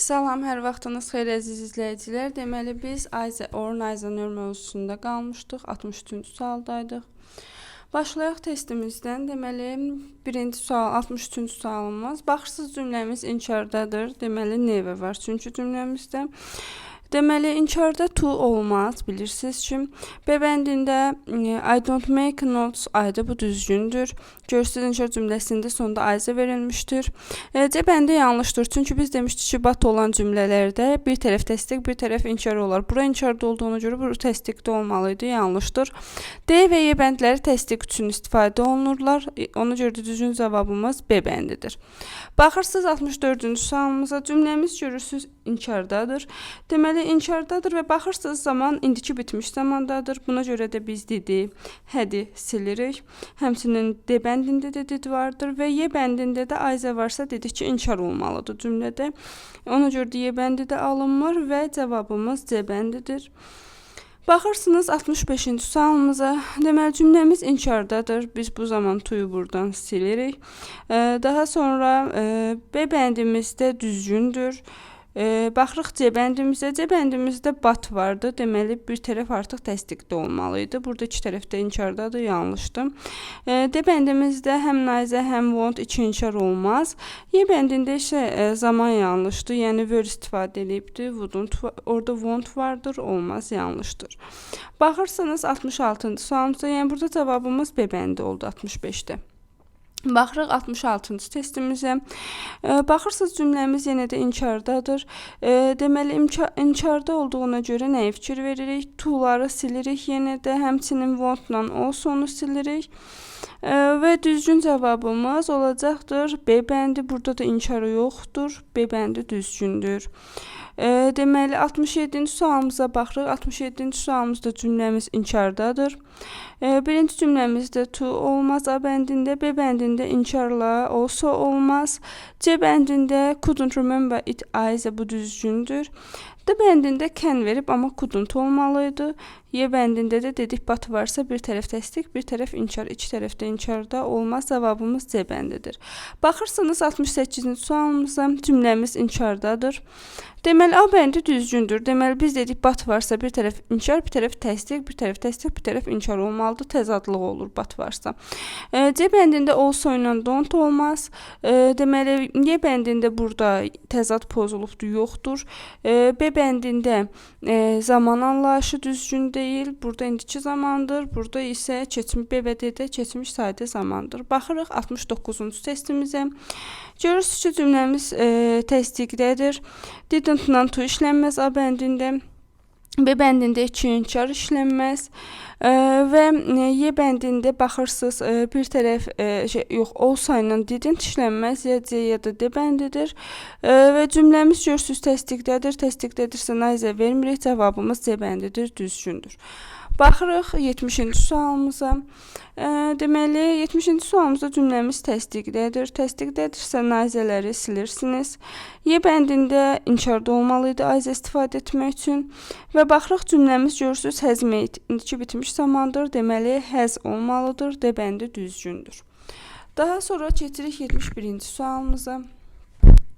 Salam, hər vaxtınız xeyir əziz izləyicilər. Deməli biz Ayza Orun Ayzanör mövzusunda qalmışdıq. 63-cü sualdaydıq. Başlayaq testimizdən. Deməli, birinci sual 63-cü sualımız. Baxırsız cümləmiz inkardadır. Deməli, nevə var çünki cümləmizdə. Deməli, inkarda to olmaz, bilirsiniz ki. B e, I don't make notes ayda bu düzgündür. Görürsüz inkar cümləsində sonda ayza verilmişdir. E, C bəndi yanlışdır. Çünki biz demişdik ki, bat olan cümlələrdə bir tərəf təsdiq, bir tərəf inkar olar. Bura inkarda olduğuna görə bu təsdiqdə olmalıydı. Yanlışdır. D və Y bəndləri təsdiq üçün istifadə olunurlar. E, Ona görə də düzgün cavabımız B bəndidir. Baxırsınız 64-cü sualımıza cümləmiz görürsüz inkardadır. Deməli inkardadır və baxırsınız zaman indiki bitmiş zamandadır. Buna görə də biz dedi, hədi silirik. Həmçinin D bəndində də did vardır və Y bəndində də ayza varsa dedik ki, inkar olmalıdır cümlədə. Ona görə də Y bəndi də alınmır və cavabımız C bəndidir. Baxırsınız 65-ci sualımıza. Deməli cümləmiz inkardadır. Biz bu zaman tuyu buradan silirik. Daha sonra B bəndimizdə düzgündür. E, baxırıq C bəndimizdə. C bəndimizdə bat vardı. Deməli bir tərəf artıq təsdiqdə olmalı idi. Burada iki tərəf də inkardadır, yanlışdır. E, D bəndimizdə həm naizə, həm want iki inkar olmaz. Y bəndində isə e, zaman yanlışdır. Yəni were istifadə edibdi. Wouldn't orada want vardır, olmaz, yanlışdır. Baxırsınız 66-cı sualımızda, yəni burada cavabımız B bəndi oldu 65-də. Baxırıq 66-cı testimizə. Baxırsınız cümləmiz yenə də inkardadır. Deməli inkarda olduğuna görə nəyə fikir veririk? To-ları silirik yenə də, həmçinin want-la o sonu silirik. Və düzgün cavabımız olacaqdır B bəndi. Burada da inkarı yoxdur. B bəndi düzgündür. E, deməli 67-ci sualımıza baxırıq. 67-ci sualımızda cümləmiz inkardadır. E, birinci cümləmizdə to olmaz A bəndində, B bəndində inkarla also olmaz. C bəndində couldn't remember it ayza bu düzgündür. D bəndində can verib amma couldn't olmalıydı. Y bəndində də dedik bat varsa bir tərəf təsdiq, bir tərəf inkar, iki tərəfdə inkarda olmaz. Cavabımız C bəndidir. Baxırsınız 68-ci sualımıza cümləmiz inkardadır. Deməli A bəndi düzgündür. Deməli biz dedik bat varsa bir tərəf inkar, bir tərəf təsdiq, bir tərəf təsdiq, bir tərəf inkar olmalıdır. Təzadlıq olur bat varsa. E, C bəndində also ilə don't olmaz. E, deməli Y bəndində burada təzad pozulubdur, yoxdur. E, B bəndində zaman anlayışı düzgün deyil. Burada indiki zamandır. Burada isə keçmiş B və D-də keçmiş sadə zamandır. Baxırıq 69-cu testimizə. Görürsüz ki, cümləmiz təsdiqdədir. Didn't-la to işlənməz A bəndində. B bəndində inkar işlənməz. E, və e, Y bəndində baxırsınız e, bir tərəf e, şey yox, also ilə didn't işlənməz ya C ya da D bəndidir. E, və cümləmiz görürsüz təsdiqdədir. Təsdiqdədirsə naizə vermirik. Cavabımız C bəndidir, düzgündür. Baxırıq 70-ci sualımıza. E, deməli 70-ci sualımızda cümləmiz təsdiqdədir. Təsdiqdədirsə naizələri silirsiniz. Y bəndində inkarda olmalı idi ayza istifadə etmək üçün. Və baxırıq cümləmiz görürsüz made indiki bitmiş zamandır. Deməli has olmalıdır. D bəndi düzgündür. Daha sonra keçirik 71-ci sualımıza.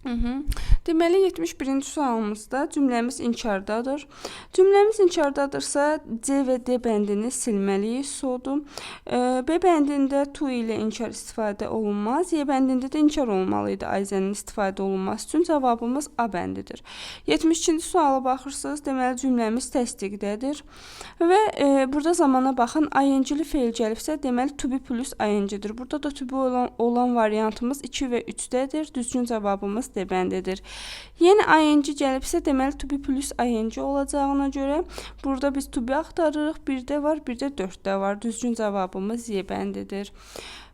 Mhm. Deməli 71-ci sualımızda cümləmiz inkardadır. Cümləmiz inkardadırsa C və D bəndini silməliyik. Sodu. B bəndində to ilə inkar istifadə olunmaz. Y bəndində də inkar olmalı idi ayzənin istifadə olunması üçün. Cavabımız A bəndidir. 72-ci suala baxırsınız. Deməli cümləmiz təsdiqdədir. Və e, burada zamana baxın. ing-li feil gəlibsə, deməli to be plus ing-dir. Burada da to be olan, olan variantımız 2 və 3-dədir. Düzgün cavabımız D bəndidir. Yenə ing gəlibsə, deməli to plus ing olacağına görə burada biz to be axtarırıq. 1-də var, 1-də 4-də var. Düzgün cavabımız Y.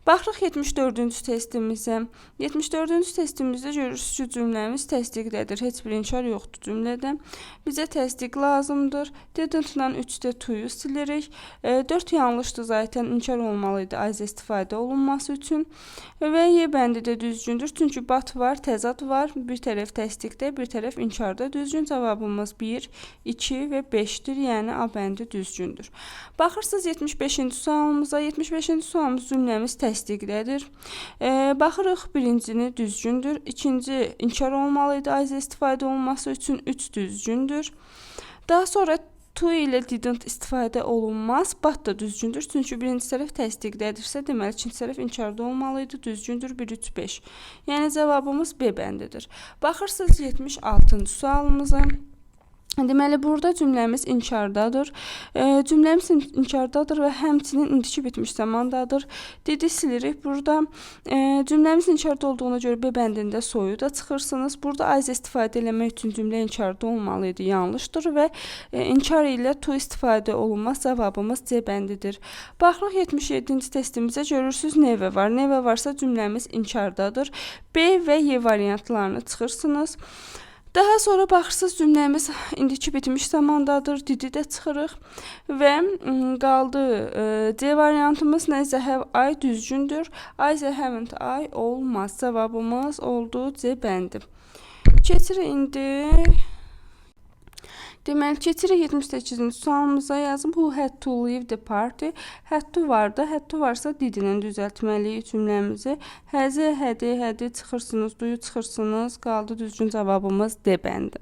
Baxırıq 74-cü testimizə. 74-cü testimizdə görürsüz ki, cümləmiz təsdiqdədir. Heç bir inkar yoxdur cümlədə. Bizə təsdiq lazımdır. Didn't-la 3-də to-yu silirik. E, 4 yanlışdır zaten. İnkar olmalı idi ayza istifadə olunması üçün. Və Y bəndi də düzgündür. Çünki bat var, təzad var. Bir tərəf təsdiqdə, bir tərəf inkarda. Düzgün cavabımız 1, 2 və 5-dir. Yəni A bəndi düzgündür. Baxırsınız 75-ci sualımıza. 75-ci sualımız cümləmiz təsdiqdədir. Təsdiqlədir. E, baxırıq birincini düzgündür. İkinci inkar olmalı idi aiz istifadə olunması üçün 3 düzgündür. Daha sonra to ilə didn't istifadə olunmaz. But da düzgündür. Çünki birinci tərəf təsdiqlədirsə, deməli ikinci tərəf inkarda olmalı idi. Düzgündür 1 3 5. Yəni cavabımız B bəndidir. Baxırsınız 76-cı sualımıza. Deməli burada cümləmiz inkardadır. E, cümləmiz in- inkardadır və həmçinin indiki bitmiş zamandadır. Dedi silirik. Burada e, cümləmiz inkarda olduğuna görə B bəndində soyu da çıxırsınız. Burada aiz istifadə eləmək üçün cümlə inkarda olmalı idi. Yanlışdır və e, inkar ilə to istifadə olunmaz. Cavabımız C bəndidir. Baxırıq 77-ci testimizə görürsüz neve var. Neve varsa cümləmiz inkardadır. B və Y variantlarını çıxırsınız. Daha sonra baxırsınız cümləmiz indiki bitmiş zamandadır. Didi də çıxırıq və m, qaldı C variantımız nəzə have I düzgündür. I haven't I olmaz. Cavabımız oldu C bəndi. Keçirik indi Deməli, keçirik 78-ci sualımıza yazım. Who had to leave the party? Had to var da, had to varsa didinə düzəltməliyik cümləmizi. Həzi, hədi, hədi çıxırsınız, duyu çıxırsınız. Qaldı düzgün cavabımız D bəndi.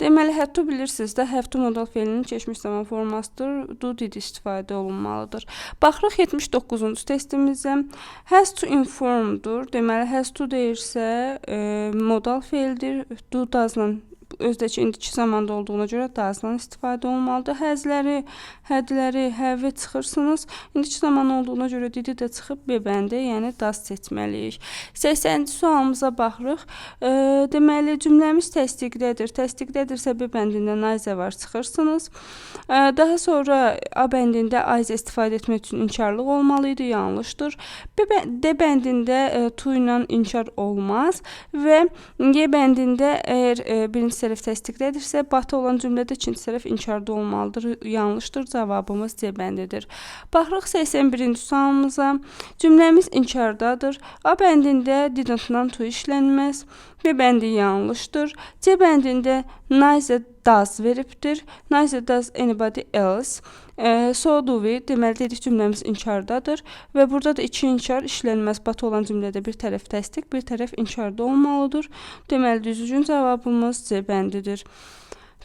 Deməli, had to bilirsiniz də, have to modal fe'linin keçmiş zaman formasıdır. Do did istifadə olunmalıdır. Baxırıq 79-cu testimizə. Has to informdur. Deməli, has to deyirsə, e, modal fe'ldir. Do doesla özdəki indiki zamanda olduğuna görə doesdan istifadə olmalıdır. Həzləri, hədləri, have çıxırsınız. İndiki zaman olduğuna görə didi də çıxıb B bəndi, yəni does seçməliyik. 80-ci sualımıza baxırıq. E, deməli cümləmiz təsdiqdədir. Təsdiqdədirsə B bəndindən ayzə var çıxırsınız. E, daha sonra A bəndində ayzə istifadə etmək üçün inkarlıq olmalı idi, yanlışdır. B D bəndində e, to ilə inkar olmaz və Y bəndində əgər e, birinci tərəf təsdiqlədirsə, batı olan cümlədə ikinci tərəf inkarda olmalıdır. Yanlışdır. Cavabımız C bəndidir. Baxırıq 81-ci sualımıza. Cümləmiz inkardadır. A bəndində didn't-dan to işlənməz. B bəndi yanlışdır. C bəndində neither does veribdir. Neither does anybody else. E, so do we deməli dedik cümləmiz inkardadır və burada da iki inkar işlənməz. Batı olan cümlədə bir tərəf təsdiq, bir tərəf inkarda olmalıdır. Deməli düzgün cavabımız C bəndidir.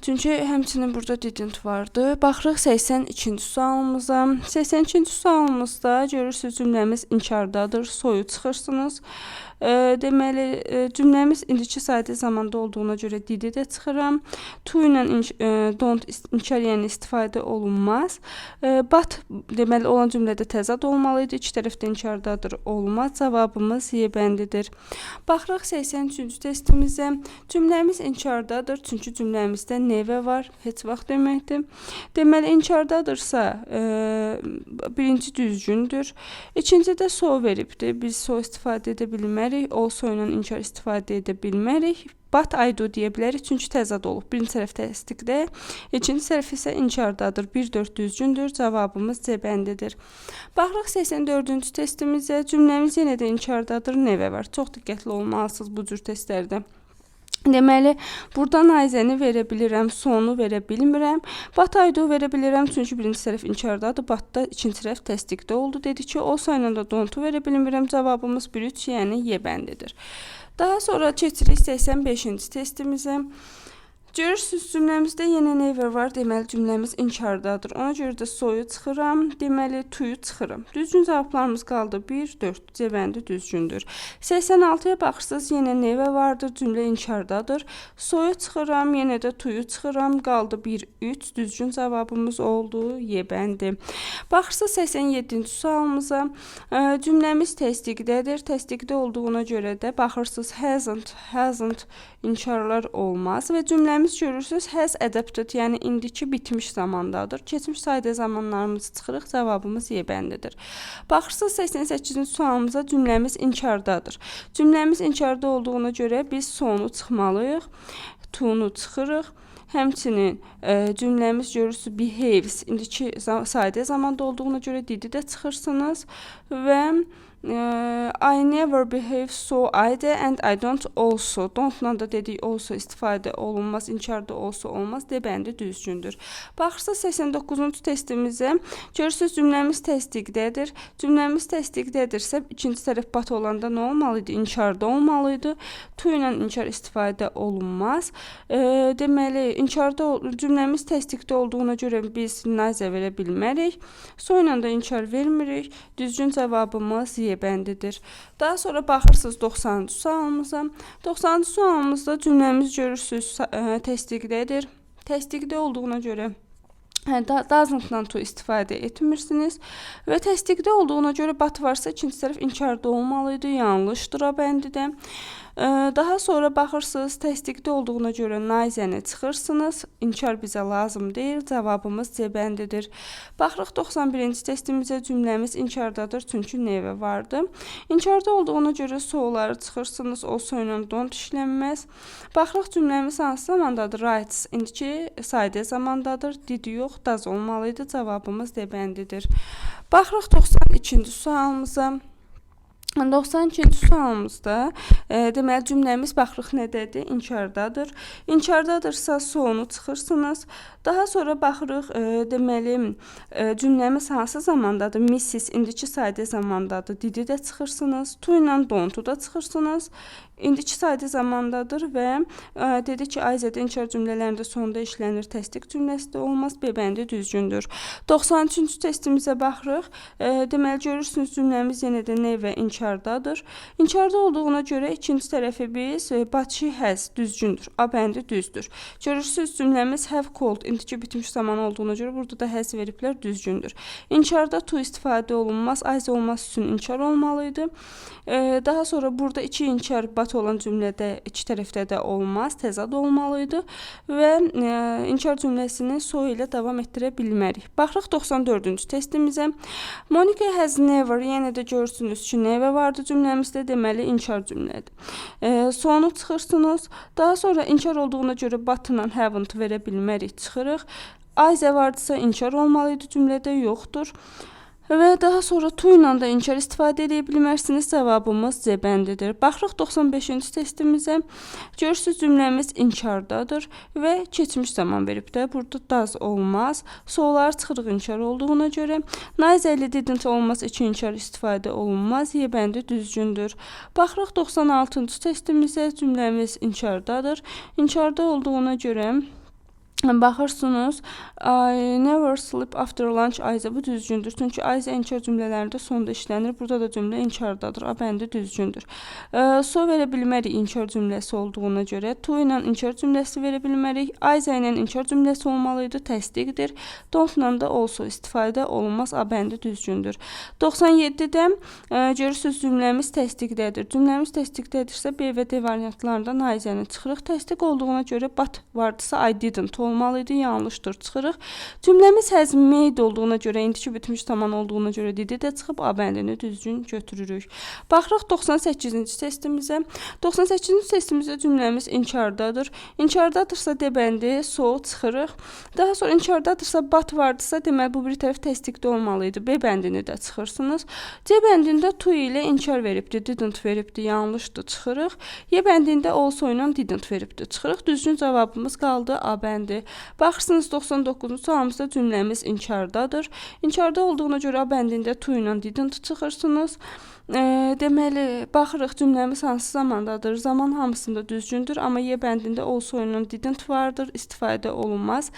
Çünki həmçinin burada didn't vardı. Baxırıq 82-ci sualımıza. 82-ci sualımızda görürsüz cümləmiz inkardadır. Soyu çıxırsınız. E, deməli e, cümləmiz indiki sayda zamanda olduğuna görə didi də çıxıram. To ilə e, don't yəni istifadə olunmaz. E, but deməli olan cümlədə təzad olmalı idi. İki tərəf də inkardadır. Olmaz. Cavabımız Y bəndidir. Baxırıq 83-cü testimizə. Cümləmiz inkardadır, çünki cümləmizdə nevə var, heç vaxt deməkdir. Deməli inkardadırsa, birinci düzgündür. İkinci də so veribdir. Biz so istifadə edə bilmərik, o so ilə inkar istifadə edə bilmərik. But I do deyə bilərik, çünki təzad olub. Birinci tərəf təsdiqdə, ikinci tərəf isə inkardadır. 1-4 düzgündür. Cavabımız C bəndidir. Baxırıq 84-cü testimizə. Cümləmiz yenə də inkardadır, nevə var. Çox diqqətli olmalısınız bu cür testlərdə. Deməli, buradan ayzəni verə bilirəm, sonu verə bilmirəm. Bataydo verə bilirəm, çünki birinci tərəf inkardadır, batda ikinci tərəf təsdiqdə oldu. Dedik ki, o sayla da dontu verə bilmirəm. Cavabımız 1-3, yəni Y. Daha sonra keçirik 85-ci testimizə. Görürsüz cümləmizdə yenə never var. Deməli cümləmiz inkardadır. Ona görə də soyu çıxıram. Deməli to'yu çıxıram. Düzgün cavablarımız qaldı 1, 4. C bəndi düzgündür. 86-ya baxırsınız, yenə never vardır. Cümlə inkardadır. Soyu çıxıram, yenə də to'yu çıxıram. Qaldı 1, 3. Düzgün cavabımız oldu Y bəndi. Baxırsınız 87-ci sualımıza. Cümləmiz təsdiqdədir. Təsdiqdə olduğuna görə də baxırsınız hasn't, hasn't inkarlar olmaz və cümləmiz görürsüz has adapted, yəni indiki bitmiş zamandadır. Keçmiş sayda zamanlarımızı çıxırıq, cavabımız Y bəndidir. Baxırsınız 88-ci sualımıza cümləmiz inkardadır. Cümləmiz inkarda olduğuna görə biz sonu çıxmalıyıq. To-nu çıxırıq. Həmçinin e, cümləmiz görürsüz behaves indiki sayda zamanda olduğuna görə didi də çıxırsınız və Eee, I never behave so I de and I don't also. Don't-la da dedik also istifadə olunmaz, inkarda also olmaz. D bəndi düzgündür. Baxırsınız 89-cu testimizə. Görürsüz cümləmiz təsdiqdədir. Cümləmiz təsdiqdədirsə, ikinci tərəf bat olanda nə olmalıdır? İnkarda olmalıdır. To ilə inkar istifadə olunmaz. Eee, deməli, inkarda cümləmiz təsdiqdə olduğuna görə biz naizə verə bilmərik. So ilə də inkar vermirik. Düzgün cavabımız Y bəndidir. Daha sonra baxırsınız 90-cı sualımıza. 90-cı sualımızda cümləmiz görürsüz ə, təsdiqdədir. Təsdiqdə olduğuna görə doesn't-dan to istifadə etmirsiniz və təsdiqdə olduğuna görə but varsa ikinci tərəf inkarda olmalıdır. Yanlışdır o bəndidə. Ə, Daha sonra baxırsınız təsdiqdə olduğuna görə naizəni çıxırsınız. İnkar bizə lazım deyil. Cavabımız C bəndidir. Baxırıq 91-ci testimizə cümləmiz inkardadır çünki neve vardı. İnkarda olduğuna görə so'ları çıxırsınız. O ilə don't işlənməz. Baxırıq cümləmiz hansı zamandadır? Right. İndiki sadə zamandadır. Did yox, does olmalıydı. Cavabımız D bəndidir. Baxırıq 92-ci sualımıza. 92-ci sualımızda e, deməli cümləmiz baxırıq nədədir? İnkardadır. İnkardadırsa so'nu çıxırsınız. Daha sonra baxırıq e, deməli e, cümləmiz hansı zamandadır? Mrs. indiki sadə zamandadır. Didi də çıxırsınız. To ilə don't-u da çıxırsınız. İndiki sadə zamandadır və e, dedi ki, ayzədə inkar cümlələrində sonda işlənir. Təsdiq cümləsi də olmaz. B bəndi düzgündür. 93-cü testimizə baxırıq. E, deməli görürsünüz cümləmiz yenə də ne və inkardadır. İnkarda olduğuna görə ikinci tərəfi biz e, she has düzgündür. A bəndi düzdür. Görürsüz cümləmiz have called indiki bitmiş zaman olduğuna görə burada da has veriblər düzgündür. İnkarda to istifadə olunmaz. Ayzə olması üçün inkar olmalıydı. E, daha sonra burada iki inkar bat olan cümlədə iki tərəfdə də olmaz, təzad olmalıydı və e, inkar cümləsini so ilə davam etdirə bilmərik. Baxırıq 94-cü testimizə. Monica has never, yenə də görürsünüz ki, never vardı cümləmizdə, deməli inkar cümlədir. E, sonu çıxırsınız. Daha sonra inkar olduğuna görə but-la haven't verə bilmərik, çıxırıq. Ayzə vardısa inkar olmalıydı cümlədə, yoxdur. Və daha sonra to ilə də inkar istifadə edə bilmərsiniz. Cavabımız C bəndidir. Baxırıq 95-ci testimizə. Görürsüz cümləmiz inkardadır və keçmiş zaman verib də burada does olmaz. So'lar çıxırıq inkar olduğuna görə. İlə didn't olmaz, iki inkar istifadə olunmaz. Y bəndi düzgündür. Baxırıq 96-cı testimizə. Cümləmiz inkardadır. İnkarda olduğuna görə Baxırsınız, I never sleep after lunch ayzə bu düzgündür. Çünki ayzə inkar cümlələrində sonda işlənir. Burada da cümlə inkardadır. A bəndi düzgündür. E, so verə bilmərik inkar cümləsi olduğuna görə. To ilə inkar cümləsi verə bilmərik. Ayzə ilə inkar cümləsi olmalıydı. Təsdiqdir. Don't-la da also istifadə olunmaz. A bəndi düzgündür. 97-də e, görürsüz cümləmiz təsdiqdədir. Cümləmiz təsdiqdədirsə B və D variantlarında naizəni çıxırıq. Təsdiq olduğuna görə but vardısa I didn't olmalıydı. Yanlışdır. Çıxırıq. Cümləmiz has made olduğuna görə, indiki bitmiş zaman olduğuna görə didi də çıxıb A bəndini düzgün götürürük. Baxırıq 98-ci testimizə. 98-ci testimizdə cümləmiz inkardadır. İnkardadırsa D bəndi so çıxırıq. Daha sonra inkardadırsa but vardısa, deməli bu bir tərəf təsdiqdə olmalıydı. B bəndini də çıxırsınız. C bəndində to ilə inkar veribdi, didn't veribdi, yanlışdır, çıxırıq. Y bəndində also ilə didn't veribdi, çıxırıq. Düzgün cavabımız qaldı A bəndi. Baxırsınız 99-cu sualımızda cümləmiz inkardadır. İnkarda olduğuna görə A bəndində to ilə didn't çıxırsınız. E, deməli, baxırıq cümləmiz hansı zamandadır? Zaman hamısında düzgündür, amma Y bəndində also ilə didn't vardır, istifadə olunmaz.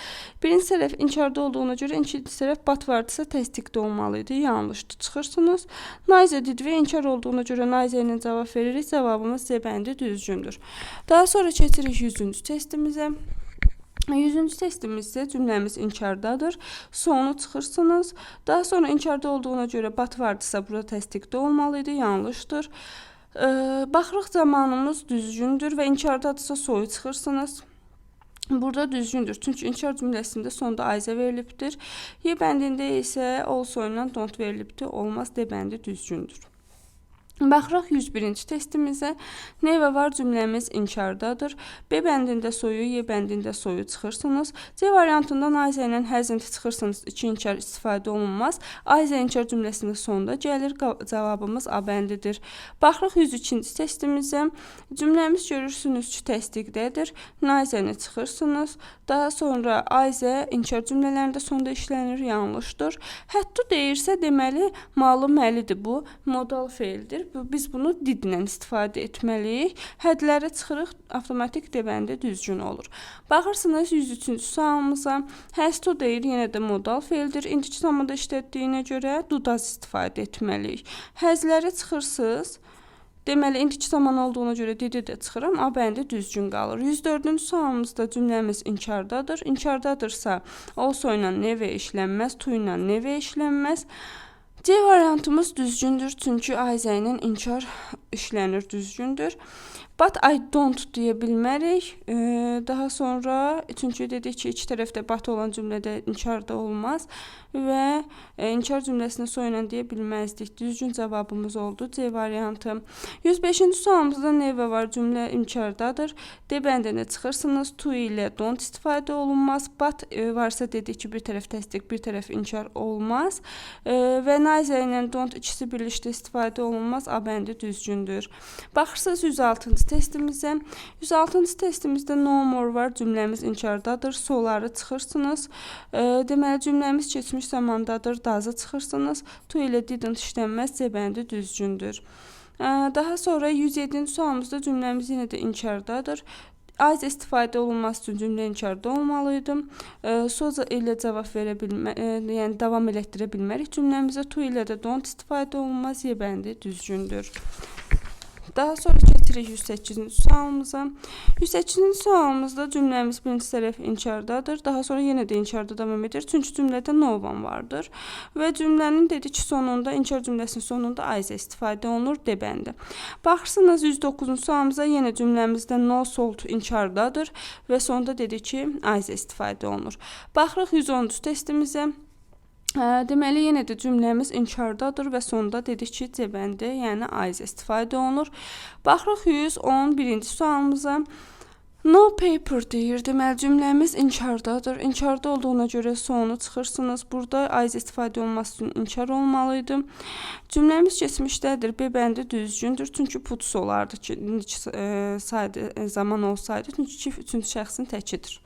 Birinci tərəf inkarda olduğuna görə ikinci tərəf but vardısa təsdiqdə olmalıydı. Yanlışdır. Çıxırsınız. Nice did və inkar olduğuna görə nice ilə cavab veririk. Cavabımız C bəndi düzgündür. Daha sonra keçirik 100-cü testimizə. 100-cü testimizdə cümləmiz inkardadır. Sonu çıxırsınız. Daha sonra inkarda olduğuna görə bat vardısa burada təsdiqdə olmalıydı. Yanlışdır. E, baxırıq zamanımız düzgündür və inkardadırsa soyu çıxırsınız. Burada düzgündür. Çünki inkar cümləsində sonda ayzə verilibdir. Y bəndində isə also ilə don't verilibdir. Olmaz D bəndi düzgündür. Baxırıq 101-ci testimizə. Neyvə var cümləmiz inkardadır. B bəndində soyu, Y bəndində soyu çıxırsınız. C variantından Ayzə ilə həzinti çıxırsınız. İki inkar istifadə olunmaz. Ayzə inkar cümləsinin sonunda gəlir. Cavabımız A bəndidir. Baxırıq 103-cü testimizə. Cümləmiz görürsünüz ki, təsdiqdədir. Nazəni çıxırsınız. Daha sonra Ayzə inkar cümlələrində sonda işlənir, yanlışdır. Həttu deyirsə, deməli malı məlidir bu. Modal feildir. Biz bunu didlə istifadə etməliyik. Hədləri çıxırıq, avtomatik debəndə düzgün olur. Baxırsınız 103-cü sualımıza. Həsto deyir, yenə də modal feildir. İndiki zamanda işlətdiyinə görə dudaz istifadə etməliyik. Həzləri çıxırsınız. Deməli, indiki zaman olduğuna görə didi də çıxıram, A bəndi düzgün qalır. 104-cü sualımızda cümləmiz inkardadır. İnkardadırsa, also ilə nevə işlənməz, to ilə nevə işlənməz. C variantımız düzgündür, çünki Ayzə ilə inkar işlənir, düzgündür. But I don't deyə bilmərik. E, daha sonra çünki dedik ki, iki tərəfdə but olan cümlədə inkar da olmaz və e, inkar cümləsini soy ilə deyə bilməzdik. Düzgün cavabımız oldu C variantı. 105-ci sualımızda nevə var, cümlə inkardadır. D bəndinə çıxırsınız. To ilə don't istifadə olunmaz. But e, varsa dedik ki, bir tərəf təsdiq, bir tərəf inkar olmaz. E, və Nazə ilə don't ikisi birlikdə istifadə olunmaz. A bəndi düzgündür. Baxırsınız 106-cı testimizə. 106-cı testimizdə no more var. Cümləmiz inkardadır. Solları çıxırsınız. E, deməli cümləmiz keçmiş zamandadır. Dazı çıxırsınız. To ilə didn't işlənməz. C düzgündür. E, daha sonra 107-ci sualımızda cümləmiz yenə də inkardadır. Az istifadə olunması üçün cümlə inkarda olmalı. E, soza ilə cavab verə bilmə, e, yəni davam elətdirə bilmərik. Cümləmizə to ilə də don't istifadə olunmaz. Y bəndi düzgündür. Daha sonra keçirik 108-ci sualımıza. 108-ci sualımızda cümləmiz birinci tərəf inkardadır. Daha sonra yenə də inkarda davam edir. Çünki cümlədə no one vardır. Və cümlənin dedik sonunda inkar cümləsinin sonunda ayzə istifadə olunur debəndə. Baxırsınız 109-cu sualımıza yenə cümləmizdə no salt inkardadır və sonda dedik ki, ayzə istifadə olunur. Baxırıq 110-cu testimizə. Deməli yenə də cümləmiz inkardadır və sonda dedik ki, C bəndi, yəni aiz istifadə olunur. Baxırıq 111-ci sualımıza. No paper deyir. Deməli cümləmiz inkardadır. İnkarda olduğuna görə sonu çıxırsınız. Burada aiz istifadə olması üçün inkar olmalı idi. Cümləmiz keçmişdədir. B bəndi düzgündür. Çünki puts olardı ki, e, saydı e, zaman olsaydı, çünki üçüncü şəxsin təkidir.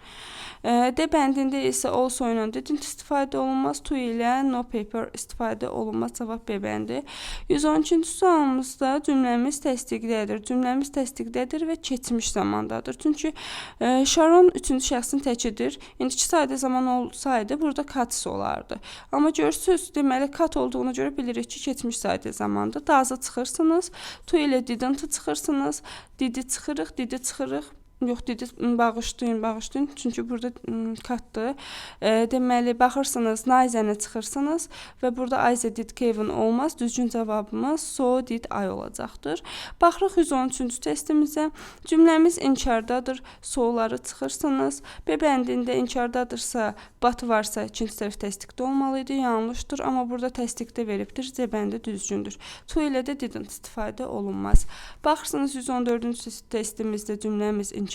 E, D bəndində isə also ilə didn't istifadə olunmaz. To ilə no paper istifadə olunmaz. Cavab B bəndi. 112-ci sualımızda cümləmiz təsdiqdədir. Cümləmiz təsdiqdədir və keçmiş zamandadır. Çünki e, Sharon üçüncü şəxsin təkidir. İndiki sayda zaman olsaydı burada katis olardı. Amma görürsüz, deməli kat olduğuna görə bilirik ki, keçmiş sayda zamandır. Daza çıxırsınız. To ilə didn't çıxırsınız. Didi çıxırıq, didi çıxırıq. Yox dedi, bağışlayın, bağışlayın. Çünki burada ım, katdır. E, deməli baxırsınız, Nayzəni çıxırsınız və burada Ayzə did Kevin olmaz. Düzgün cavabımız so did I olacaqdır. Baxırıq 113-cü testimizə. Cümləmiz inkardadır. So'ları çıxırsınız. B bəndində inkardadırsa, but varsa ikinci tərəf təsdiqdə olmalı idi. Yanlışdır, amma burada təsdiqdə veribdir. C bəndi düzgündür. To ilə də didn't istifadə olunmaz. Baxırsınız 114-cü testimizdə cümləmiz inkardadır.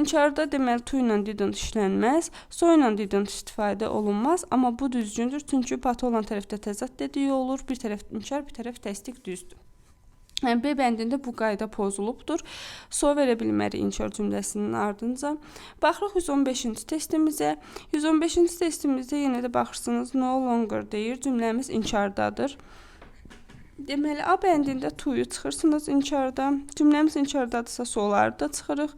İnkarda deməli to ilə didn't işlənməz, so ilə didn't istifadə olunmaz, amma bu düzgündür, çünki pat olan tərəfdə təzad dediyi olur, bir tərəf inkar, bir tərəf təsdiq düzdür. B bəndində bu qayda pozulubdur. So verə bilmərik inkar cümləsinin ardınca. Baxırıq 115-ci testimizə. 115-ci testimizdə yenə də baxırsınız no longer deyir. Cümləmiz inkardadır. Deməli, A bəndində to-yu çıxırsınız inkarda. Cümləmiz inkardadırsa so'ları da çıxırıq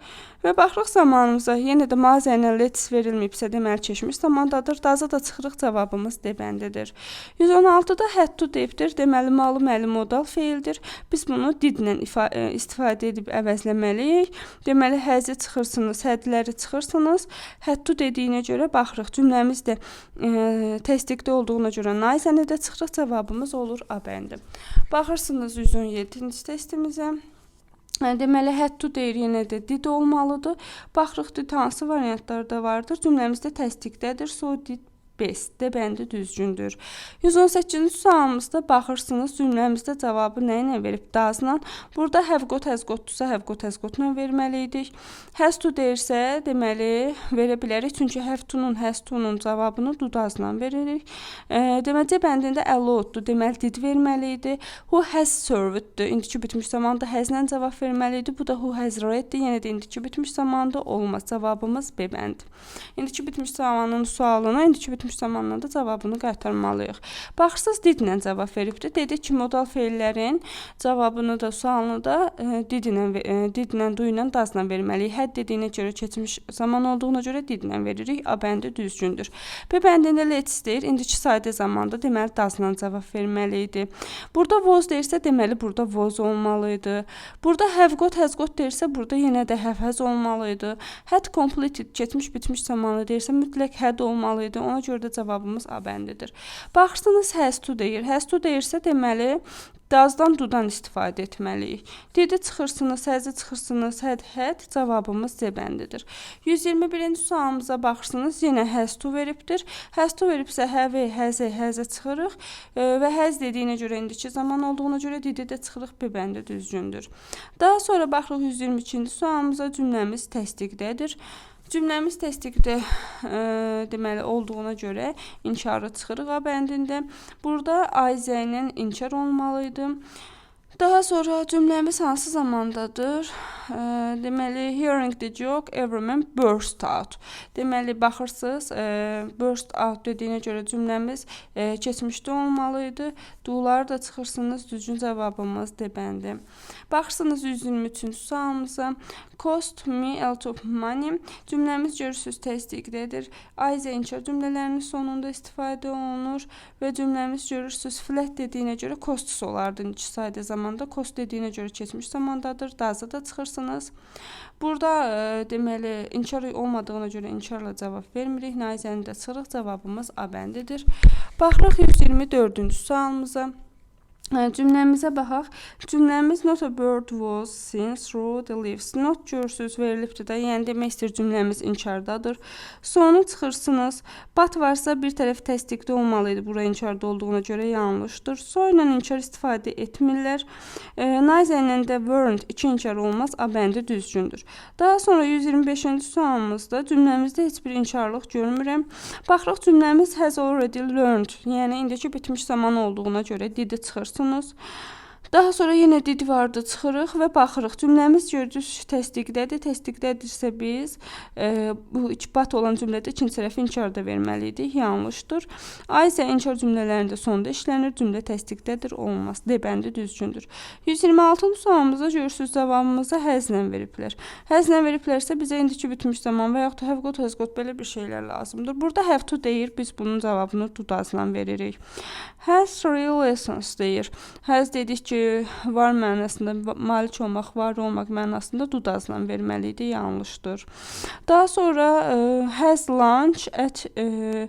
və baxırıq zamanımıza. Yenə də mazə ilə let's verilməyibsə, deməli keçmiş zamandadır. Daza da çıxırıq, cavabımız D bəndidir. 116-da had to deyibdir. Deməli, malı məli modal feildir. Biz bunu did-lə ifa- istifadə edib əvəzləməliyik. Deməli, həzi çıxırsınız, hədləri çıxırsınız. Had to dediyinə görə baxırıq. Cümləmiz də e, təsdiqdə olduğuna görə naizəni də çıxırıq. Cavabımız olur A bəndi. Baxırsınız 117-ci testimizə. Hə, Deməli, to deyir yenə də did olmalıdır. Baxırıq did hansı variantlarda vardır? Cümləmizdə təsdiqdədir. So did B best. D bəndi düzgündür. 118-ci sualımızda baxırsınız cümləmizdə cavabı nə ilə verib? Does-la. Burada have got, has got-la verməli idik. Has to deyirsə, deməli verə bilərik. Çünki has to-nun cavabını do does-la veririk. E, deməli C bəndində allowed-dur. Deməli did verməli idi. Who has served-dur. İndiki bitmiş zamanda has-lə cavab verməli idi. Bu da who has read-dir. Yenə də indiki bitmiş zamanda olmaz. Cavabımız B bəndi. İndiki bitmiş zamanın sualına indiki bitmiş zamanla da cavabını qaytarmalıyıq. Baxırsınız did-lə cavab veribdi. Dedik ki, modal feillərin cavabını da, sualını da e, did-lə e, did-lə, ilə, does-la verməliyik. Hədd dediyinə görə keçmiş zaman olduğuna görə did-lə veririk. A bəndi düzgündür. B bəndində let's deyir. İndiki sadə zamanda deməli does-la cavab verməli idi. Burada was deyirsə, deməli burada was olmalı idi. Burada have got, has got deyirsə, burada yenə də have has olmalı idi. Had completed keçmiş bitmiş zamanı deyirsə, mütləq had olmalı idi. Ona görə də cavabımız A bəndidir. Baxırsınız has to deyir. Has to deyirsə, deməli Does-dan do-dan istifadə etməliyik. Didi çıxırsınız, həzi çıxırsınız, had had cavabımız C bəndidir. 121-ci sualımıza baxırsınız, yenə has to veribdir. Has to veribsə have, həzə, həzə çıxırıq və həz dediyinə görə indiki zaman olduğuna görə didi də çıxırıq B bəndi düzgündür. Daha sonra baxırıq 122-ci sualımıza cümləmiz təsdiqdədir. Cümləmiz təsdiqdə e, deməli olduğuna görə inkarı çıxırıq A bəndində. Burada Ayzənin inkar olmalı. Daha sonra cümləmiz hansı zamandadır? E, deməli hearing the joke everyone burst out. Deməli baxırsınız, e, burst out dediyinə görə cümləmiz e, keçmişdə olmalı. Do-ları da çıxırsınız, düzgün cavabımız D bəndi. Baxırsınız 123-cü sualımıza. Cost me a lot of money. Cümləmiz görürsüz təsdiqdədir. Ayzə inkar cümlələrinin sonunda istifadə olunur və cümləmiz görürsüz flat dediyinə görə costus olardı indiki sadə zamanda. Cost dediyinə görə keçmiş zamandadır. Daza da çıxırsınız. Burada e, deməli inkar olmadığına görə inkarla cavab vermirik. Naizəni də çıxırıq. Cavabımız A bəndidir. Baxırıq 124-cü sualımıza. Hə, Cümləmizə baxaq. Cümləmiz not a bird was seen through the leaves. Not görsüz verilibdir də. Yəni demək istəyir cümləmiz inkardadır. Sonu çıxırsınız. But varsa bir tərəf təsdiqdə olmalı idi. Bura inkarda olduğuna görə yanlışdır. So ilə inkar istifadə etmirlər. E, Neither ilə də weren't iki inkar olmaz. A bəndi düzgündür. Daha sonra 125-ci sualımızda cümləmizdə heç bir inkarlıq görmürəm. Baxırıq cümləmiz has already learned. Yəni indiki bitmiş zaman olduğuna görə didi çıxırsınız. unos Daha sonra yenə did vardı, çıxırıq və baxırıq. Cümləmiz gördüyünüz təsdiqdədir. Təsdiqdədirsə biz e, bu ikibat olan cümlədə ikinci tərəfi inkar da verməli idik. Yanlışdır. A isə inkar cümlələrində sonda işlənir. Cümlə təsdiqdədir, olmaz. D bəndi düzgündür. 126-cı sualımızda görürsüz cavabımızı həzlə veriblər. Həzlə veriblərsə bizə indiki bitmiş zaman və yaxud have got, has got belə bir şeylər lazımdır. Burada have to deyir, biz bunun cavabını to does-la veririk. Has three lessons deyir. Has dedik ki, var mənasında malik olmaq, var olmaq mənasında do does-la verməli idi, yanlışdır. Daha sonra e, has lunch at e,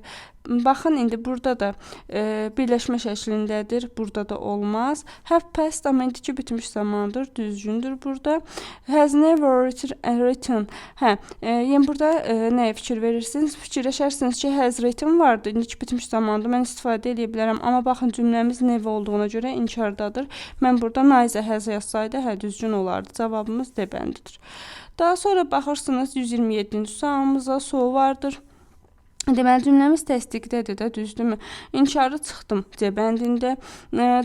Baxın indi burada da e, birləşmə şəklindədir. Burada da olmaz. Have passed amma indiki bitmiş zamandır. Düzgündür burada. Has never written. Hə, e, yəni burada e, nəyə fikir verirsiniz? Fikirləşərsiniz ki, has written vardı. İndiki bitmiş zamanda mən istifadə edə bilərəm. Amma baxın cümləmiz nev olduğuna görə inkardadır. Mən burada nice has yazsaydı, hə düzgün olardı. Cavabımız D bəndidir. Daha sonra baxırsınız 127-ci sualımıza so vardır. Deməli cümləmiz təsdiqdədir də, düzdürmü? İnkarı çıxdım C bəndində.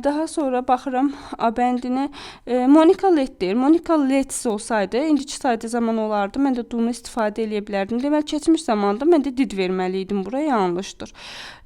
Daha sonra baxıram A bəndinə. Monica let deyir. Monica let's olsaydı, indiki sadə zaman olardı. Mən də do-nu istifadə edə bilərdim. Deməli keçmiş zamanda mən də did verməli idim. Bura yanlışdır.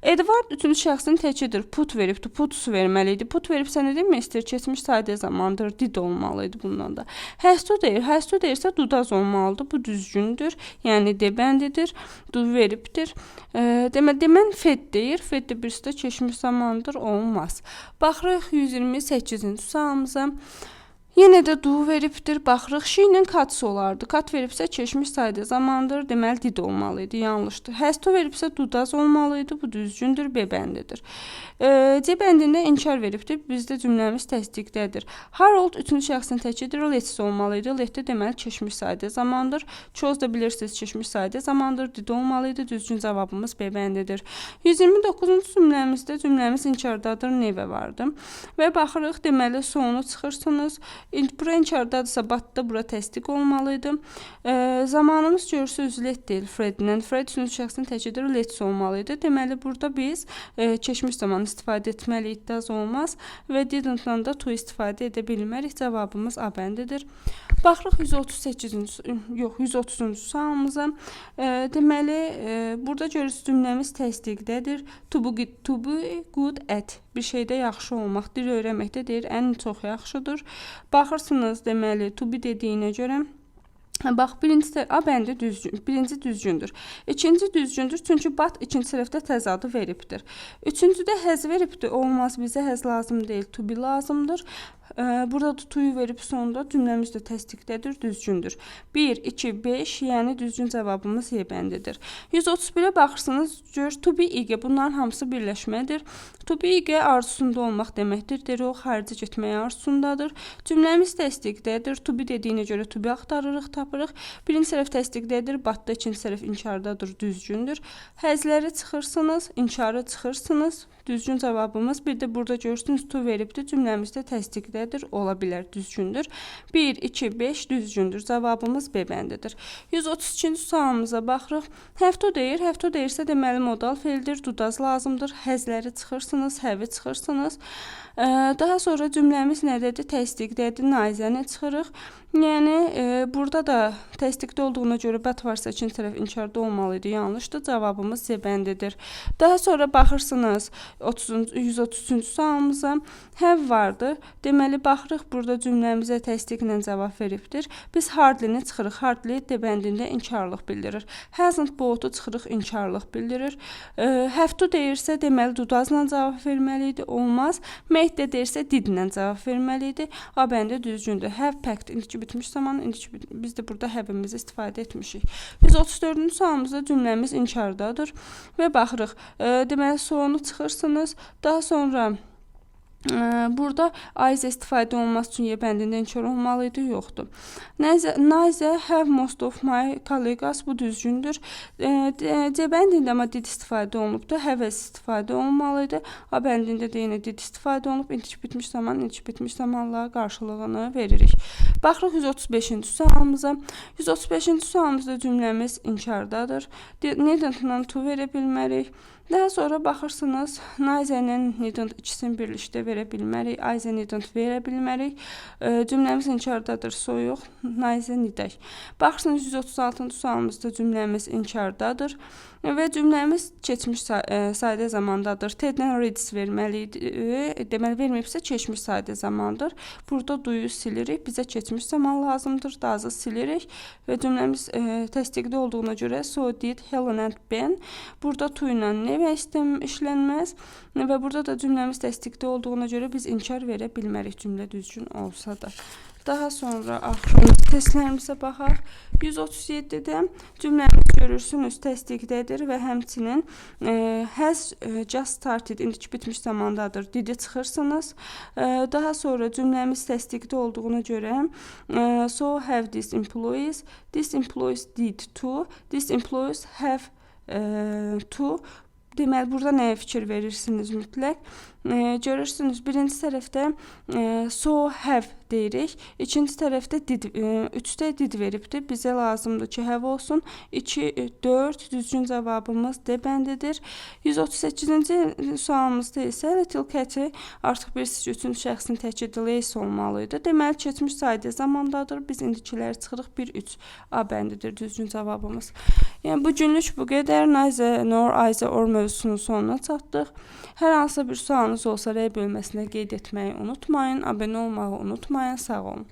Edward üçüncü şəxsin təkidir. Put veribdi. Puts verməli idi. Put veribsə nə demək istəyir? Keçmiş sadə zamandır. Did olmalı idi bundan da. Has to deyir. Has to deyirsə does olmalıdır. Bu düzgündür. Yəni D bəndidir. Do veribdir. E, demək demən fed deyir. Fed də birisi də keçmiş zamandır, olmaz. Baxırıq 128-ci sualımıza. Yenə də do veribdir. Baxırıq she-nin katısı olardı. Kat veribsə keçmiş sayda zamandır. Deməli did olmalı idi. Yanlışdır. Has to veribsə dudaz olmalı idi. Bu düzgündür. B bəndidir. E, C bəndində inkar veribdir. Bizdə cümləmiz təsdiqdədir. Harold üçüncü şəxsin təkidir. Let's olmalı idi. Let də deməli keçmiş sayda zamandır. Chose da bilirsiniz keçmiş sayda zamandır. Did olmalı idi. Düzgün cavabımız B bəndidir. 129-cu cümləmizdə cümləmiz inkardadır. Never vardı. Və baxırıq deməli sonu çıxırsınız. İnkardadırsa batda bura təsdiq olmalı idi. E, zamanımız görürsüz let deyil Fredlə. Fred üçüncü şəxsin təkidir. Let's olmalı idi. Deməli burada biz e, keçmiş zaman istifadə etməliyik. Does olmaz və didn't-dan da to istifadə edə bilmərik. Cavabımız A bəndidir. Baxırıq 138-ci yox 130-cu sualımıza. E, deməli e, burada görürsüz cümləmiz təsdiqdədir. To be, to be good at bir şeydə yaxşı olmaq, dil öyrənməkdə deyir ən çox yaxşıdır. Baxırsınız deməli to be dediyinə görə Bax, birincisi A bəndi düzgün, birinci düzgündür. İkinci düzgündür, çünki bat ikinci tərəfdə təzadı veribdir. Üçüncüdə həz veribdir, olmaz bizə həz lazım deyil, to be lazımdır. Burada da to'yu verib sonunda cümləmiz də təsdiqdədir, düzgündür. 1, 2, 5, yəni düzgün cavabımız Y bəndidir. 131-ə baxırsınız, gör to be ig bunların hamısı birləşmədir. To be ig arzusunda olmaq deməkdir. Deyir o xaricə getməyə arzusundadır. Cümləmiz təsdiqdədir. To be dediyinə görə to be axtarırıq, tapırıq. Birinci tərəf təsdiqdədir, batda ikinci tərəf inkardadır, düzgündür. Həzləri çıxırsınız, inkarı çıxırsınız. Düzgün cavabımız bir də burada görürsünüz to veribdir. Cümləmizdə təsdiqdədir, ola bilər, düzgündür. 1 2 5 düzgündür. Cavabımız B bəndidir. 132-ci sualımıza baxırıq. To deyir. To deyirsə deməli modal feildir. Dudaz lazımdır. Həzləri çıxırsınız, həvi çıxırsınız. Daha sonra cümləmiz nədədir? Təsdiqdədir. Naizəni çıxırıq. Yəni e, burada da təsdiqdə olduğuna görə bat varsa ikinci tərəf inkarda olmalı idi. Yanlışdır. Cavabımız C bəndidir. Daha sonra baxırsınız 30 133-cü sualımıza have vardı. Deməli baxırıq burada cümləmizə təsdiqlə cavab veribdir. Biz hardly-ni çıxırıq. Hardly D bəndində inkarlıq bildirir. Hasn't bought-u çıxırıq, inkarlıq bildirir. E, have to deyirsə deməli dudazla cavab verməli idi. Olmaz. Made də deyirsə didlə cavab verməli idi. A bəndə düzgündür. Have packed indiki bitmiş zaman indiki biz də burada have-imizi istifadə etmişik. 134-cü sualımızda cümləmiz inkardadır və baxırıq. E, deməli sonu çıxırsınız. Daha sonra Ə, Burada aiz istifadə olunması üçün Y bəndində inkar olmalı idi, yoxdur. Naizə have most of my colleagues bu düzgündür. D- C bəndində amma did istifadə olunubdu, have istifadə olunmalı. A bəndində də yenə did istifadə olunub, indiki bitmiş zaman, indiki bitmiş zamanla qarşılığını veririk. Baxırıq 135-ci sualımıza. 135-ci sualımızda cümləmiz inkardadır. De- Needn't-dan to verə bilmərik. Daha sonra baxırsınız, Naizənin needn't ikisini birlikdə verə bilmərik. Aize needn't verə bilmərik. Cümləmiz inkardadır, soyuq. Naizə nidək. Baxırsınız 136-cı sualımızda cümləmiz inkardadır və cümləmiz keçmiş sa- sayda zamandadır. T-dən reads verməli idi. E, Deməli verməyibsə keçmiş sayda zamandır. Burada duyu silirik. Bizə keçmiş zaman lazımdır. Dazı silirik və cümləmiz e, təsdiqli olduğuna görə so did Helen and Ben. Burada to ilə nevə istem işlənməz və burada da cümləmiz təsdiqli olduğuna görə biz inkar verə bilmərik cümlə düzgün olsa da. Daha sonra axırıncı testlərimizə baxaq. 137-də cümləmiz görürsünüz təsdiqdədir və həmçinin e, has e, just started indiki bitmiş zamandadır. Didi çıxırsınız. E, daha sonra cümləmiz təsdiqdə olduğuna görə e, so have these employees. These employees did to. These employees have e, to. Deməli burada nəyə fikir verirsiniz mütləq? E, görürsünüz birinci tərəfdə e, so have deyirik. İkinci tərəfdə did, e, üçdə did veribdir. Bizə lazımdır ki, have olsun. 2 4 düzgün cavabımız D bəndidir. 138-ci sualımızda isə little cat-i artıq ki, üçüncü şəxsin təkidi lace olmalı idi. Deməli keçmiş sayda zamandadır. Biz indikiləri çıxırıq 1 3 A bəndidir düzgün cavabımız. Yəni bu günlük bu qədər. Nayzə, nor, ayzə, or mövzusunun sonuna çatdıq. Hər hansı bir sualınız olsa rəy bölməsinə qeyd etməyi unutmayın. Abunə olmağı unutmayın. Sağ olun.